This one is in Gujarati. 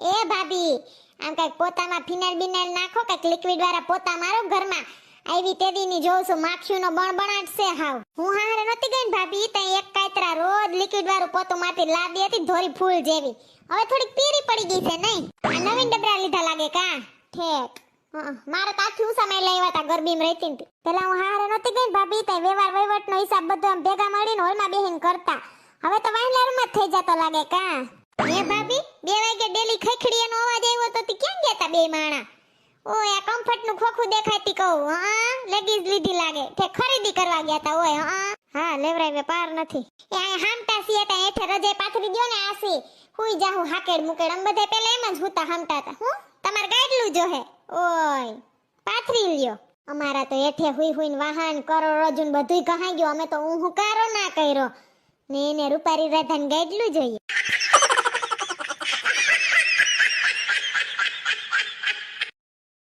એ ભાભી, આમ કંઈક પોતામાં ફિનાઇલ બિનાઇલ નાખો, કંઈક લિક્વિડ વાળા પોતા મારો ઘરમાં. આવી તેદીની જોઉં છું, માખીઓનો બણબણાટ છે હાવ. હું હારે નતી ગઈ ભાભી તઈ એક કાતરા રોજ લિક્વિડ વાળું પોતું મારતી લાદી હતી ધોરી ફૂલ જેવી. હવે થોડીક પીરી પડી ગઈ છે નહીં. આ નવીન ડબરા લીધા લાગે કા? ઠેક. મારે તો આખી ઉસામાં લેવા તા ગરબીમાં રહેતી હતી પેલા હું હારે નતી ગઈ ભાભી તઈ વ્યવહાર વહીવટનો હિસાબ બધો આમ ભેગા મળીને હોલમાં બેહીને કરતા. હવે તો વાહિલારમાં જ થઈ જતો લાગે કા? હે ભાભી, બે વાગે ડેલી ખખડીયાનો અવાજ આવ્યો તો તી ક્યાં ગયા તા બે માણા? ઓય, આ કમ્ફર્ટનું ખોખું દેખાતી કહું, હા? લેગીઝ લીધી લાગે. તે ખરીદી કરવા ગયા તા ઓય, હા? હા લેવરાવે પાર નથી. એ આ હામટા સી હતા એઠે રજે પાથરી દ્યો ને આસી હુઈ જાહું હાકેડ મુકેડ. આમ બધે પેલા એમ જ હુતા હામટા હતા હું? તમાર ગાડલું જો હે? ઓય, પાથરી લ્યો. અમારા તો એઠે હુઈ હુઈને વાહન કરોડરજુ ને બધુંય કહાઈ ગયો અમે તો હું હુકારો ના કર્યો. ને એને રૂપારી રાધાને ગાડલું જોઈએ. Ha ha!